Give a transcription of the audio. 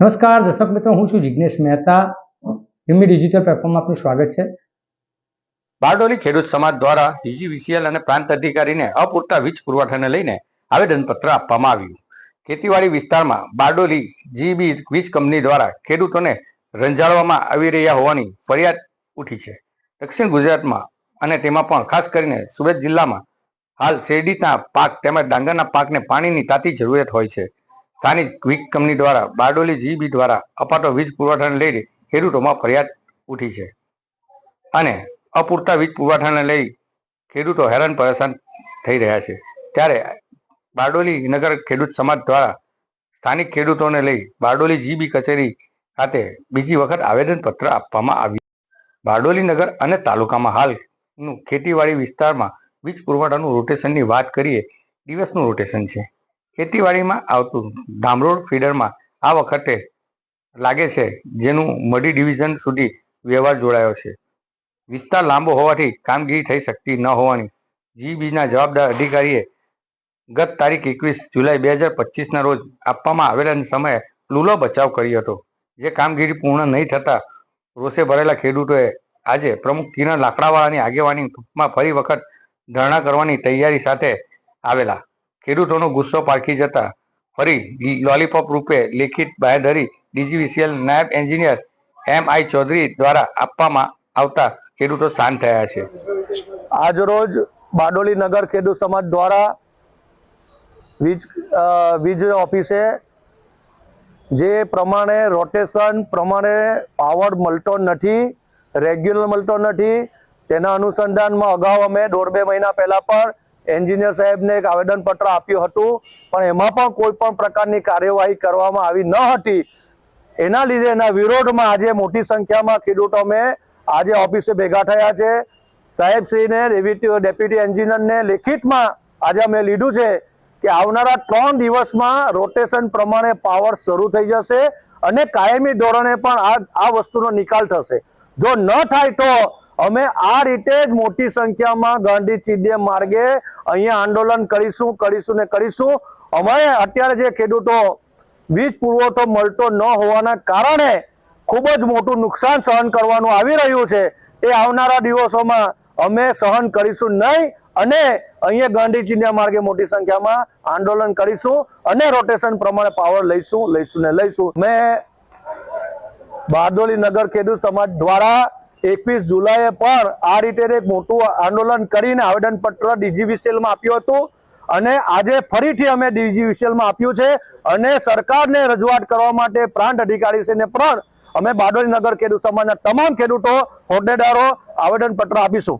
નમસ્કાર, દર્શક મિત્રો, હું છું જિજ્ઞેશ મહેતા. હિમી ડિજિટલ પ્લેટફોર્મમાં આપનું સ્વાગત છે. બારડોલી ખેડૂત સમાજ દ્વારા ડીજીવીસીએલ અને પ્રાંત અધિકારીને અપૂરતા વીજ પુરવઠાને લઈને આવેદનપત્ર આપવામાં આવ્યું. ખેતીવાડી વિસ્તારમાં બારડોલી જીબી વીજ કંપની દ્વારા ખેડૂતોને રંજાડવામાં આવી રહ્યા હોવાની ફરિયાદ ઉઠી છે. દક્ષિણ ગુજરાતમાં અને તેમાં પણ ખાસ કરીને સુરત જિલ્લામાં હાલ શેરડીના પાક તેમજ ડાંગરના પાકને પાણીની તાતી જરૂરિયાત હોય છે. સ્થાનિક વીજ કંપની દ્વારા બારડોલી જીબી દ્વારા અપાતો વીજ પુરવઠાને લઈને ખેડૂતોમાં ફરિયાદ ઉઠી છે. અને અપૂરતા વીજ પુરવઠાને લઈ ખેડૂતો હેરાન પરેશાન થઈ રહ્યા છે. ત્યારે બારડોલી નગર ખેડૂત સમાજ દ્વારા સ્થાનિક ખેડૂતોને લઈ બારડોલી જીબી કચેરી ખાતે બીજી વખત આવેદનપત્ર આપવામાં આવ્યું. બારડોલી નગર અને તાલુકામાં હાલનું ખેતીવાડી વિસ્તારમાં વીજ પુરવઠાનું રોટેશનની વાત કરીએ, દિવસનું રોટેશન છે. ખેતીવાડીમાં આવતું ધામરોડ ફીડરમાં આ વખતે લાગે છે જેનું મડી ડિવિઝન સુધી વ્યવહાર જોડાયો છે. વિસ્તાર લાંબો હોવાથી કામગીરી થઈ શકતી ન હોવાની જીબીના જવાબદાર અધિકારીએ ગત તારીખ એકવીસ જુલાઈ બે હજાર પચીસના રોજ આપવામાં આવેલા સમયે લૂલો બચાવ કર્યો હતો. જે કામગીરી પૂર્ણ નહીં થતાં રોષે ભરેલા ખેડૂતોએ આજે પ્રમુખ કિરણ લાકડાવાળાની આગેવાની ટૂંકમાં ફરી વખત ધરણા કરવાની તૈયારી સાથે આવેલા. ખેડૂતોનો ગુસ્સો પારખી જતા ફરી લોલીપોપ રૂપે લેખિત બાહેધરી ડીજીવીસીએલ નાયબ એન્જિનિયર એમ આઈ ચૌધરી દ્વારા આપવામાં આવતા ખેડૂતો શાંત થયા છે. આજરોજ બારડોલી નગર ખેડૂત સમાજ દ્વારા વીજ વીજ ઓફિસે જે પ્રમાણે રોટેશન, પ્રમાણે પાવર મળતો નથી, રેગ્યુલર મળતો નથી, તેના અનુસંધાનમાં અગાઉ અમે દોઢ બે મહિના પહેલા પણ એન્જિનિયર સાહેબને એક આવેદનપત્ર આપ્યું હતું, પણ એમાં પણ કોઈ પણ પ્રકારની કાર્યવાહી કરવામાં આવી ન હતી. એના લીધે એના વિરોધમાં આજે મોટી સંખ્યામાં ખેડૂતો અમે આજે ઓફિસે ભેગા થયા છે. સાહેબશ્રીને, ડેપ્યુટી ડેપ્યુટી એન્જિનિયરને લેખિતમાં આજે અમે લીધું છે કે આવનારા ત્રણ દિવસમાં રોટેશન પ્રમાણે પાવર શરૂ થઈ જશે અને કાયમી ધોરણે પણ આ વસ્તુનો નિકાલ થશે. જો ન થાય તો અમે આ રીતે જ મોટી સંખ્યામાં ગાંધી ચીડિયા માર્ગે અહીંયા આંદોલન કરીશું કરીશું ને કરીશું. અમારે અત્યારે જે ખેડૂતો વીજ પુરવઠો મળતો ન હોવાના કારણે ખૂબ જ મોટું નુકસાન સહન કરવાનું આવી રહ્યું છે. એ આવનારા દિવસોમાં અમે સહન કરીશું નહીં અને અહીંયા ગાંધી ચિહ્ન માર્ગે મોટી સંખ્યામાં આંદોલન કરીશું અને રોટેશન પ્રમાણે પાવર લઈશું લઈશું ને લઈશું. મેં બારડોલી નગર ખેડૂત સમાજ દ્વારા એકવીસ જુલાઈએ પણ આ રીતે એક મોટું આંદોલન કરીને આવેદનપત્ર ડીજીવીસીએલમાં આપ્યું હતું. અને આજે ફરીથી અમે ડીજીવીસીએલમાં આપ્યું છે અને સરકારને રજૂઆત કરવા માટે પ્રાંત અધિકારીશ્રીને પણ અમે બારડોલી નગર ખેડૂત સમાજના તમામ ખેડૂતો, હોદ્દેદારો આવેદનપત્ર આપીશું.